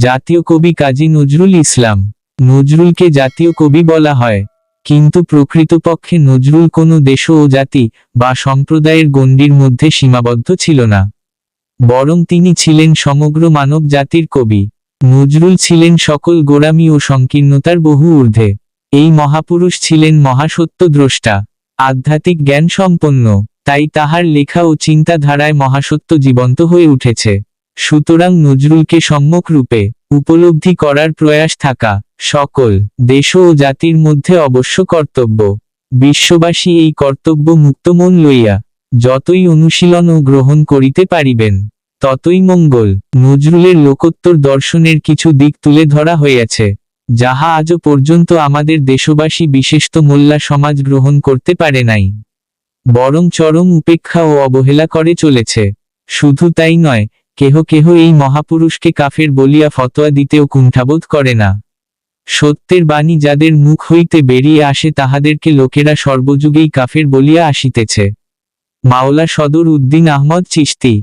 জাতীয় কবি কাজী নজরুল ইসলাম। নজরুলকে জাতীয় কবি বলা হয়। কিন্তু প্রকৃতপক্ষে নজরুল কোনো দেশ ও জাতি বা সম্প্রদায়ের গণ্ডির মধ্যে সীমাবদ্ধ ছিল না। বরং তিনি ছিলেন সমগ্র মানব জাতির কবি। নজরুল ছিলেন সকল গোড়ামি ও সংকীর্ণতার বহু ঊর্ধ্বে। এই মহাপুরুষ ছিলেন মহাসত্য দ্রষ্টা আধ্যাত্মিক জ্ঞান সম্পন্ন তাই তাহার লেখা ও চিন্তাধারায় মহাসত্য জীবন্ত হয়ে উঠেছে। সুতরাং নজরুলকে সম্যক রূপে উপলব্ধি করার প্রয়াস থাকা সকল দেশ ও জাতির মধ্যে অবশ্য কর্তব্য। বিশ্ববাসী এই কর্তব্য মুক্ত মন লইয়া যতই অনুশীলন ও গ্রহণ করিতে পারিবেন, ততই মঙ্গল নজরুলের লোকোত্তর দর্শনের কিছু দিক তুলে ধরা হইয়াছে, যাহা আজও পর্যন্ত আমাদের দেশবাসী বিশেষত মোল্লা সমাজ গ্রহণ করতে পারে নাই। বরং চরম উপেক্ষা ও অবহেলা করে চলেছে। শুধু তাই নয় কেহ কেহ এই মহাপুরুষকে কাফের বলিয়া ফতোয়া দিতেও কুণ্ঠাবোধ করে না। সত্যের বাণী যাদের মুখ হইতে বেরিয়ে আসে তাহাদেরকে লোকেরা সর্বযুগেই কাফের বলিয়া আসিতেছে। মাওলা সদর উদ্দিন আহমদ চিশতি